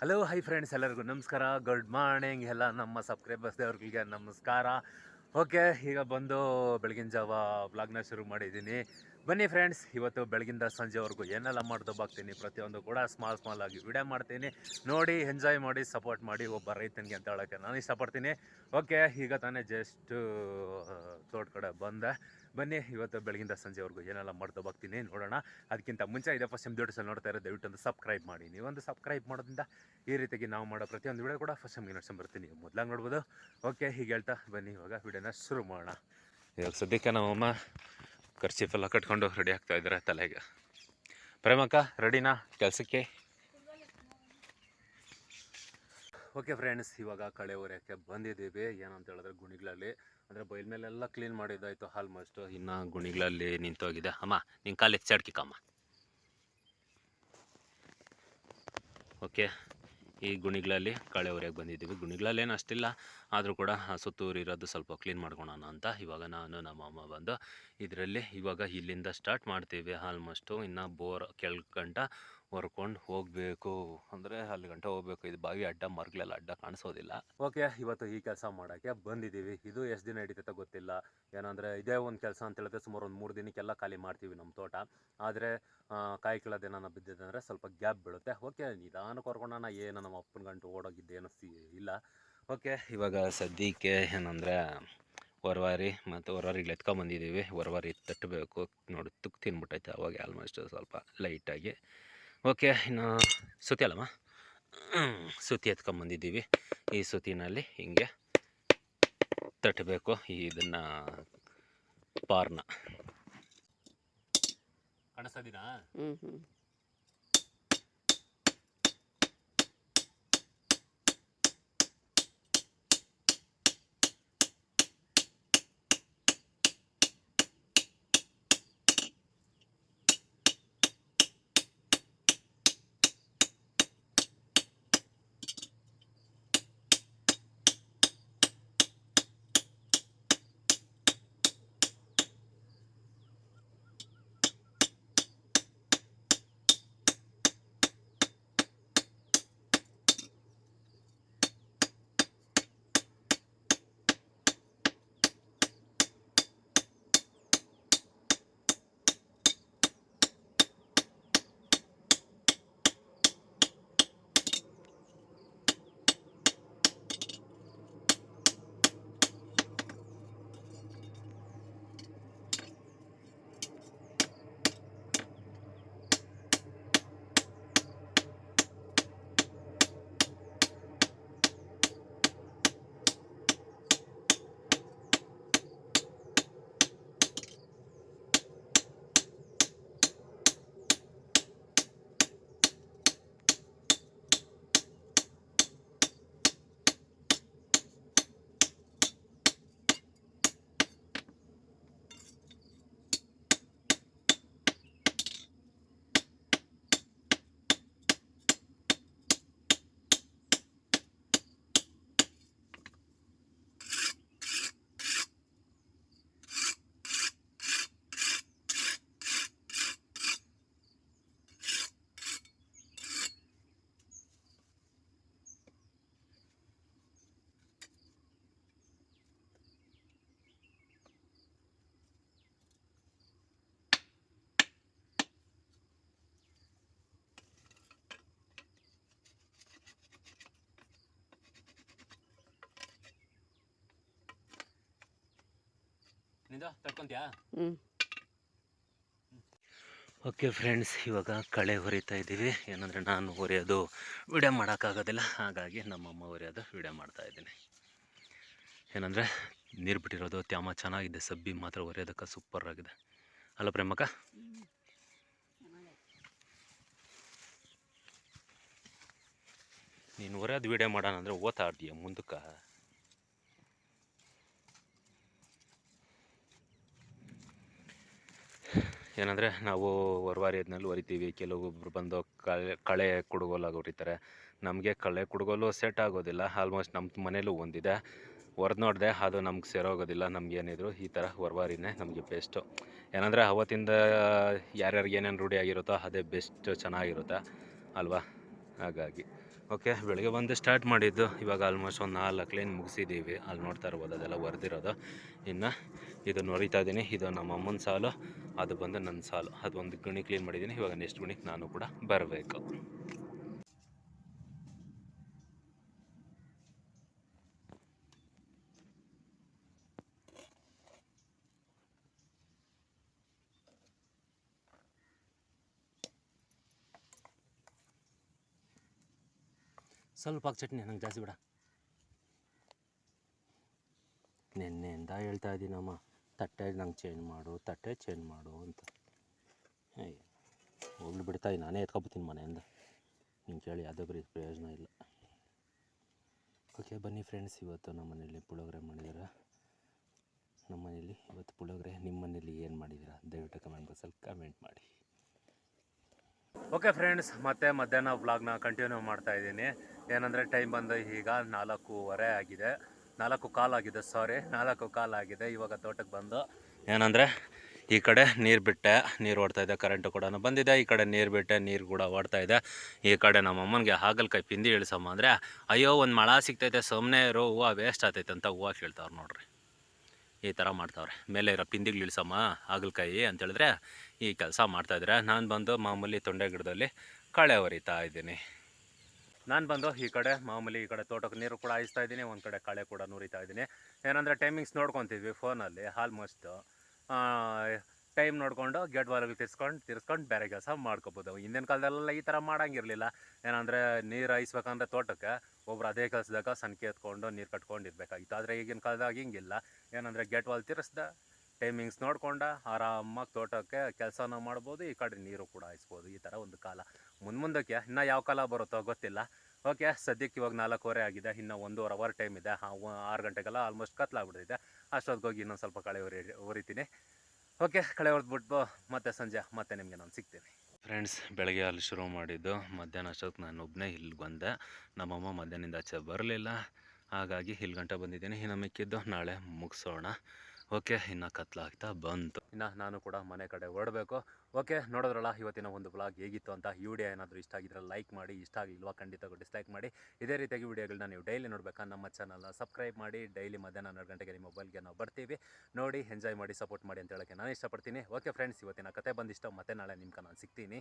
Hello hi friends ಎಲ್ಲರಿಗೂ ನಮಸ್ಕಾರ. Good morning ಎಲ್ಲ ನಮ್ಮ ಸಬ್ಸ್ಕ್ರೈಬರ್ಸ್ ಅವ್ರಿಗೆ ನಮಸ್ಕಾರ. ಓಕೆ ಈಗ ಬಂದು ಬೆಳಗಿನ ಜಾವ ವ್ಲಾಗ್ನ ಶುರು ಮಾಡಿದ್ದೀನಿ. ಬನ್ನಿ ಫ್ರೆಂಡ್ಸ್ ಇವತ್ತು ಬೆಳಗಿಂದ ಸಂಜೆವರೆಗೂ ಏನೆಲ್ಲ ಮಾಡ್ತಾ ಪ್ರತಿಯೊಂದು ಕೂಡ ಸ್ಮಾಲ್ ಸ್ಮಾಲ್ ಆಗಿ ವಿಡಿಯೋ ಮಾಡ್ತೀನಿ. ನೋಡಿ ಎಂಜಾಯ್ ಮಾಡಿ ಸಪೋರ್ಟ್ ಮಾಡಿ ಒಬ್ಬ ರೈತನಿಗೆ ಅಂತ ಹೇಳೋಕ್ಕೆ ನಾನು ಇಷ್ಟಪಡ್ತೀನಿ. ಓಕೆ ಈಗ ತಾನೇ ಜಸ್ಟ್ ತೋಟ ಕಡೆ ಬಂದೆ. ಬನ್ನಿ, ಇವತ್ತು ಬೆಳಗಿಂದ ಸಂಜೆವರೆಗೂ ಏನೆಲ್ಲ ಮಾಡ್ತಾ ಹೋಗ್ತೀನಿ ನೋಡೋಣ. ಅದಕ್ಕಿಂತ ಮುಂಚೆ ಇದೆ ಫಸ್ಟ್ ಟೈಮ್ ವಿಡಿಯೋಸಲ್ಲಿ ನೋಡ್ತಾ ಇರೋ ದಯವಿಟ್ಟು ಒಂದು ಸಬ್ಸ್ಕ್ರೈಬ್ ಮಾಡಿ. ನೀವೊಂದು ಸಬ್ಸ್ಕ್ರೈಬ್ ಮಾಡೋದ್ರಿಂದ ಈ ರೀತಿಯಾಗಿ ನಾವು ಮಾಡೋ ಪ್ರತಿಯೊಂದು ವಿಡಿಯೋ ಕೂಡ ಫಸ್ಟ್ ನಿಮಗೆ ಬರ್ತೀನಿ. ಮೊದಲಾಗಿ ನೋಡ್ಬೋದು. ಓಕೆ ಹೀಗೆ ಹೇಳ್ತಾ ಬನ್ನಿ, ಇವಾಗ ವಿಡಿಯೋನ ಶುರು ಮಾಡೋಣ. ಇವಾಗ ಸದ್ಯಕ್ಕೆ ನಮ್ಮಮ್ಮ ಖರ್ಚೀಫೆಲ್ಲ ಕಟ್ಕೊಂಡು ರೆಡಿ ಆಗ್ತಾ ಇದ್ದಾರೆ ತಲೆಗೆ. ಪ್ರೇಮಕ್ಕ ರೆಡಿನಾ ಕೆಲಸಕ್ಕೆ? ಓಕೆ ಫ್ರೆಂಡ್ಸ್ ಇವಾಗ ಕಳೆ ಹೊರೆಯೋಕ್ಕೆ ಬಂದಿದ್ದೀವಿ. ಏನಂತ ಹೇಳಿದ್ರೆ ಗುಣಿಗಳಲ್ಲಿ. ಅಂದರೆ ಬೈಲ್ ಮೇಲೆಲ್ಲ ಕ್ಲೀನ್ ಮಾಡಿದ್ದಾಯಿತು ಆಲ್ಮೋಸ್ಟ್ ಇನ್ನು ಗುಣಿಗಳಲ್ಲಿ ನಿಂತೋಗಿದೆ. ಅಮ್ಮ ನಿನ್ನ ಕಾಲು ಎಚ್ಚಾಡ್ಕಿಕ್ಕಮ್ಮ ಓಕೆ ಈ ಗುಣಿಗಳಲ್ಲಿ ಕಳೆ ಹೊರೆಯಕ್ಕೆ ಬಂದಿದ್ದೀವಿ. ಗುಣಿಗಳಲ್ಲಿ ಏನು ಅಷ್ಟಿಲ್ಲ. ಆದರೂ ಕೂಡ ಸುತ್ತೂರಿರೋದು ಸ್ವಲ್ಪ ಕ್ಲೀನ್ ಮಾಡ್ಕೊಳೋಣ ಅಂತ ಇವಾಗ ನಾನು ನಮ್ಮ ಅಮ್ಮ ಬಂದು ಇದರಲ್ಲಿ ಇವಾಗ ಇಲ್ಲಿಂದ ಸ್ಟಾರ್ಟ್ ಮಾಡ್ತೀವಿ. ಆಲ್ಮೋಸ್ಟು ಇನ್ನು ಬೋರ್ ಕೆಳ್ಗಂಟ ಹೊರ್ಕೊಂಡು ಹೋಗಬೇಕು. ಅಂದರೆ ಅಲ್ಲಿ ಗಂಟ ಹೋಗಬೇಕು. ಇದು ಬಾವಿ ಅಡ್ಡ, ಮರಗಳೆಲ್ಲ ಅಡ್ಡ ಕಾಣಿಸೋದಿಲ್ಲ. ಓಕೆ, ಇವತ್ತು ಈ ಕೆಲಸ ಮಾಡೋಕ್ಕೆ ಬಂದಿದ್ದೀವಿ. ಇದು ಎಷ್ಟು ದಿನ ಹಿಡಿತೈತೆ ಗೊತ್ತಿಲ್ಲ. ಏನಂದರೆ ಇದೇ ಒಂದು ಕೆಲಸ ಅಂತ ಹೇಳಿದ್ರೆ ಸುಮಾರು ಒಂದು ಮೂರು ದಿನಕ್ಕೆಲ್ಲ ಖಾಲಿ ಮಾಡ್ತೀವಿ ನಮ್ಮ ತೋಟ. ಆದರೆ ಕಾಯಿ ಕೀಳೋದೇನ ಬಿದ್ದಿದೆ ಅಂದರೆ ಸ್ವಲ್ಪ ಗ್ಯಾಪ್ ಬೀಳುತ್ತೆ. ಓಕೆ, ನಿಧಾನಕ್ಕೆ ಹೊರ್ಕೊಂಡೋಣ. ಏನು ನಮ್ಮ ಅಪ್ಪನ ಗಂಟು ಓಡೋಗಿದ್ದೇನು ಸಿ ಇಲ್ಲ. ಓಕೆ ಇವಾಗ ಸದ್ಯಕ್ಕೆ ಏನಂದರೆ ಹೊರವಾರಿ ಮತ್ತು ಹೊರವಾರಿಗೆ ಎತ್ಕೊಂಬಂದಿದ್ದೀವಿ ಹೊರವಾರಿ ತಟ್ಟಬೇಕು ನೋಡಿ ತುಕ್ ತಿನ್ಬಿಟ್ಟೈತೆ ಅವಾಗ ಆಲ್ಮೋಸ್ಟ್ ಸ್ವಲ್ಪ ಲೈಟಾಗಿ ಓಕೆ ಇನ್ನು ಸುತ್ತಿ ಅಲ್ಲಮ್ಮ? ಸುತ್ತಿ ಎತ್ಕೊಂಬಂದಿದ್ದೀವಿ ಈ ಸುತ್ತಿನಲ್ಲಿ ಹಿಂಗೆ ತಟ್ಟಬೇಕು ಇದನ್ನು ಪಾರ್ನ. ಕಾಣಿಸ್ತಾ ನಿಂದ? ತಡ್ಕೊಂತ್ಯಾ? ಹ್ಞೂ ಓಕೆ ಫ್ರೆಂಡ್ಸ್ ಇವಾಗ ಕಳೆ ಹೊರಿತಾ ಇದ್ದೀವಿ. ಏನಂದರೆ ನಾನು ಹೊರೆಯೋದು ವಿಡಿಯೋ ಮಾಡೋಕ್ಕಾಗೋದಿಲ್ಲ. ಹಾಗಾಗಿ ನಮ್ಮಮ್ಮ ಹೊರೆಯೋದು ವಿಡಿಯೋ ಮಾಡ್ತಾ ಇದ್ದೀನಿ. ಏನಂದರೆ ನೀರು ಬಿಟ್ಟಿರೋದು ತ್ಯಾಮ ಚೆನ್ನಾಗಿದೆ. ಸಬ್ಬಿ ಮಾತ್ರ ಹೊರೆಯೋದಕ್ಕೆ ಸೂಪರ್ ಆಗಿದೆ. ಅಲ್ಲ ಪ್ರೇಮಕ್ಕ? ನೀನು ಹೊರೆಯೋದು ವಿಡಿಯೋ ಮಾಡೋಣ ಅಂದರೆ ಓದ್ತಾ ಮುಂದಕ್ಕೆ? ಏನಂದರೆ ನಾವು ಹೊರವಾರಿ ಆದ್ಮೇಲೆ ಹೊರಿತೀವಿ ಕೆಲವೊಬ್ರು ಬಂದು ಕಳೆ ಕಳೆ ಕುಡುಗೋಲಾಗಿ ಹೊರಿತಾರೆ. ನಮಗೆ ಕಳೆ ಕುಡುಗೋಲು ಸೆಟ್ ಆಗೋದಿಲ್ಲ. ಆಲ್ಮೋಸ್ಟ್ ನಮ್ಮ ಮನೇಲೂ ಒಂದಿದೆ. ಹೊರದು ನೋಡಿದೆ ಅದು ನಮ್ಗೆ ಸೇರೋಗೋದಿಲ್ಲ. ನಮ್ಗೆ ಏನಿದ್ರು ಈ ಥರ ಹೊರವಾರಿನೇ ನಮಗೆ ಬೆಸ್ಟು ಏನಂದರೆ ಅವತ್ತಿಂದ ಯಾರ್ಯಾರಿಗೆ ಏನೇನು ರೂಢಿ ಆಗಿರುತ್ತೋ ಅದೇ ಬೆಸ್ಟ್ ಚೆನ್ನಾಗಿರುತ್ತೆ. ಅಲ್ವಾ? ಹಾಗಾಗಿ. ಓಕೆ ಬೆಳಗ್ಗೆ ಬಂದು ಸ್ಟಾರ್ಟ್ ಮಾಡಿದ್ದು. ಇವಾಗ ಆಲ್ಮೋಸ್ಟ್ ಒಂದು ನಾಲ್ಕು ಲೈನ್ ಮುಗಿಸಿದ್ದೀವಿ ಅಲ್ಲಿ ನೋಡ್ತಾ ಇರ್ಬೋದು, ಅದೆಲ್ಲ ಹೊರ್ದಿರೋದು ಇನ್ನು ಇದು ನೋರಿತಾ ಇದ್ದೀನಿ ಇದು ನಮ್ಮ ಅಮ್ಮನ ಸಾಲು, ಅದು ಬಂದು ನನ್ನ ಸಾಲು. ಅದು ಒಂದು ಗುಣಿ ಕ್ಲೀನ್ ಮಾಡಿದ್ದೀನಿ ಇವಾಗ ನೆಕ್ಸ್ಟ್ ಗಣಿಗೆ ನಾನು ಕೂಡ ಬರಬೇಕು. ಸ್ವಲ್ಪ ಹಾಕಿ ಚಟ್ನಿ ನಂಗೆ ಜಾಸ್ತಿ ಬೇಡ. ನಿನ್ನೆಯಿಂದ ಹೇಳ್ತಾ ಇದ್ದೀನಮ್ಮ ತಟ್ಟೆ ನಂಗೆ ಚೇಂಜ್ ಮಾಡು, ತಟ್ಟೆ ಚೇಂಜ್ ಮಾಡು ಅಂತ. ಅಯ್ಯ ಹೋಗ್ಲಿ ಬಿಡ್ತಾಯಿ ನಾನೇ ಎತ್ಕೊಬತ್ತೀನಿ ಮನೆಯಿಂದ. ನಿಂಗೆ ಕೇಳಿ ಯಾವುದೇ ಬರೀ ಪ್ರಯೋಜನ ಇಲ್ಲ. ಓಕೆ ಬನ್ನಿ ಫ್ರೆಂಡ್ಸ್ ಇವತ್ತು ನಮ್ಮ ಮನೇಲಿ ಪುಳಿಯೋಗರೆ ಮಾಡಿದ್ದಾರೆ? ನಮ್ಮ ಮನೇಲಿ ಇವತ್ತು ಪುಳಿಯೋಗರೆ, ನಿಮ್ಮ ಮನೇಲಿ ಏನು ಮಾಡಿದ್ದೀರಾ? ದಯವಿಟ್ಟು ಕಮೆಂಟ್ ಬಾಕ್ಸಲ್ಲಿ ಕಮೆಂಟ್ ಮಾಡಿ. ಓಕೆ ಫ್ರೆಂಡ್ಸ್ ಮತ್ತೆ ಮಧ್ಯಾಹ್ನ ವ್ಲಾಗ್ನ ಕಂಟಿನ್ಯೂ ಮಾಡ್ತಾ ಇದ್ದೀನಿ. ಏನಂದರೆ ಟೈಮ್ ಬಂದು ಈಗ ನಾಲ್ಕೂವರೆ ಆಗಿದೆ. ನಾಲ್ಕು ಕಾಲ್ ಆಗಿದೆ ಸಾರಿ ನಾಲ್ಕು ಕಾಲ್ ಆಗಿದೆ, ಇವಾಗ ತೋಟಕ್ಕೆ ಬಂದು. ಏನಂದರೆ, ಈ ಕಡೆ ನೀರು ಬಿಟ್ಟೆ, ನೀರು ಓಡ್ತಾ ಇದೆ ಕರೆಂಟು ಕೂಡ ಬಂದಿದೆ. ಈ ಕಡೆ ನೀರು ಬಿಟ್ಟೆ, ನೀರು ಕೂಡ ಓಡ್ತಾ ಇದೆ. ಈ ಕಡೆ ನಮ್ಮ ಅಮ್ಮನಿಗೆ ಹಾಗಲಕಾಯಿ ಪಿಂದಿ ಇಳಿಸಮ್ಮ ಅಂದರೆ, ಅಯ್ಯೋ, ಒಂದು ಮಳ ಸಿಗ್ತೈತೆ ಸುಮ್ಮನೆ ಇರೋ, ಹೂವು ವೇಸ್ಟ್ ಆಗ್ತೈತೆ ಅಂತ ಹೂವು ಕೇಳ್ತಾವ್ರು ನೋಡ್ರಿ. ಈ ಥರ ಮಾಡ್ತಾವ್ರೆ. ಮೇಲೆ ಇರೋ ಪಿಂದಿಗಳು ಇಳಿಸಮ್ಮ, ಹಾಗಲ್ಕಾಯಿ ಅಂತೇಳಿದ್ರೆ ಈ ಕೆಲಸ ಮಾಡ್ತಾಯಿದ್ರೆ ನಾನು ಬಂದು ಮಾಮೂಲಿ ತೊಂಡೆ ಗಿಡದಲ್ಲಿ ಕಳೆ ಹೊರಿತಾ ಇದ್ದೀನಿ. ನಾನು ಬಂದು ಈ ಕಡೆ, ಮಾಮೂಲಿ ಈ ಕಡೆ ತೋಟಕ್ಕೆ ನೀರು ಕೂಡ ಹಾಯಿಸ್ತಾ ಇದ್ದೀನಿ, ಒಂದು ಕಡೆ ಕಳೆ ಕೂಡ ನುರಿತಾ ಇದ್ದೀನಿ. ಏನಂದರೆ ಟೈಮಿಂಗ್ಸ್ ನೋಡ್ಕೊತಿದ್ವಿ ಫೋನಲ್ಲಿ ಆಲ್ಮೋಸ್ಟ್ ಟೈಮ್ ನೋಡಿಕೊಂಡು ಗೇಟ್ ಬಾಲ್ಗೆ ತಿರ್ಸ್ಕೊಂಡು ತಿರ್ಸ್ಕೊಂಡು ಬೇರೆ ಕೆಲಸ ಮಾಡ್ಕೋಬೋದು. ಹಿಂದಿನ ಕಾಲದಲ್ಲೆಲ್ಲ ಈ ಥರ ಮಾಡೋಂಗಿರಲಿಲ್ಲ. ಏನಂದರೆ ನೀರು ಹಾಯಿಸ್ಬೇಕಂದ್ರೆ ತೋಟಕ್ಕೆ, ಒಬ್ರು ಅದೇ ಕೆಲಸದಾಗ ಸನ್ಕೆ ಎತ್ಕೊಂಡು ನೀರು ಕಟ್ಕೊಂಡು ಇರಬೇಕಾಗಿತ್ತು ಆದರೆ ಈಗಿನ ಕಾಲದಾಗ ಹಿಂಗಿಲ್ಲ. ಏನಂದರೆ ಗೇಟ್ ವಾಲ್ ತಿರ್ಸ್ದ ಟೈಮಿಂಗ್ಸ್ ನೋಡ್ಕೊಂಡ ಆರಾಮಾಗಿ ತೋಟಕ್ಕೆ ಕೆಲಸನ ಮಾಡ್ಬೋದು, ಈ ಕಡೆ ನೀರು ಕೂಡ ಹಾಯಿಸ್ಬೋದು, ಈ ಥರ ಒಂದು ಕಾಲ. ಮುಂದೆ ಮುಂದಕ್ಕೆ ಇನ್ನೂ ಯಾವ ಕಾಲ ಬರುತ್ತೋ ಗೊತ್ತಿಲ್ಲ. ಓಕೆ, ಸದ್ಯಕ್ಕೆ ಇವಾಗ ನಾಲ್ಕೂವರೆ ಆಗಿದೆ, ಇನ್ನು ಒಂದೂವರೆ ಅವರ್ ಟೈಮ್ ಇದೆ. ಆರು ಗಂಟೆಗೆಲ್ಲ ಆಲ್ಮೋಸ್ಟ್ ಕತ್ಲಾಗ್ಬಿಟ್ಟಿದೆ. ಅಷ್ಟೊತ್ತಿಗೆ ಹೋಗಿ ಇನ್ನೊಂದು ಸ್ವಲ್ಪ ಕಳೆ ಹೊರಿ ಹೊರಿತೀನಿ ಓಕೆ, ಕಳೆ ಹೊಡೆದ್ಬಿಟ್ಟು ಮತ್ತೆ ಸಂಜೆ, ಮತ್ತೆ ನಿಮಗೆ ನಾನು ಸಿಗ್ತೀನಿ. ಫ್ರೆಂಡ್ಸ್ ಬೆಳಗ್ಗೆ ಅಲ್ಲಿ ಶುರು ಮಾಡಿದ್ದು ಮಧ್ಯಾಹ್ನ ಅಷ್ಟೊತ್ತು ನಾನು ಒಬ್ಬನೇ ಇಲ್ಲಿ ಬಂದೆ. ನಮ್ಮಮ್ಮ ಮಧ್ಯಾಹ್ನದಿಂದ ಆಚೆ ಬರಲಿಲ್ಲ. ಹಾಗಾಗಿ ಇಲ್ಲಿ ಗಂಟೆ ಬಂದಿದ್ದೀನಿ. ಇನ್ನು ಮಿಕ್ಕಿದ್ದು ನಾಳೆ ಮುಗಿಸೋಣ. ಓಕೆ, ಇನ್ನು ಕತ್ಲಾಗ್ತಾ ಬಂತು. ಇನ್ನು ನಾನು ಕೂಡ ಮನೆ ಕಡೆ ಹೊರಡಬೇಕು. ಓಕೆ, ನೋಡಿದ್ರಲ್ಲ, ಇವತ್ತಿನ ಒಂದು ಬ್ಲಾಗ್ ಹೇಗಿತ್ತು ಅಂತ ಈ ವಿಡಿಯೋ ಏನಾದರೂ ಇಷ್ಟ ಆಗಿದ್ರೆ ಲೈಕ್ ಮಾಡಿ, ಇಷ್ಟ ಆಗಿಲ್ವಾ ಖಂಡಿತ ಡಿಸ್ಲೈಕ್ ಮಾಡಿ. ಇದೇ ರೀತಿಯಾಗಿ ವಿಡಿಯೋಗಳನ್ನ ನೀವು ಡೈಲಿ ನೋಡಬೇಕಾ ನಮ್ಮ ಚಾನಲ್ನ ಸಬ್ಸ್ಕ್ರೈಬ್ ಮಾಡಿ ಡೈಲಿ ಮಧ್ಯಾಹ್ನ ಹನ್ನೆರಡು ಗಂಟೆಗೆ ನಿಮ್ಮ ಮೊಬೈಲ್ಗೆ ನಾವು ಬರ್ತೀವಿ. ನೋಡಿ ಎಂಜಾಯ್ ಮಾಡಿ ಸಪೋರ್ಟ್ ಮಾಡಿ ಅಂತ ಹೇಳೋಕ್ಕೆ ನಾನು ಇಷ್ಟಪಡ್ತೀನಿ. ಓಕೆ ಫ್ರೆಂಡ್ಸ್ ಇವತ್ತಿನ ಕತೆ ಬಂದಿಷ್ಟ, ಮತ್ತೆ ನಾಳೆ ನಿಮ್ಗೆ ನಾನು ಸಿಗ್ತೀನಿ.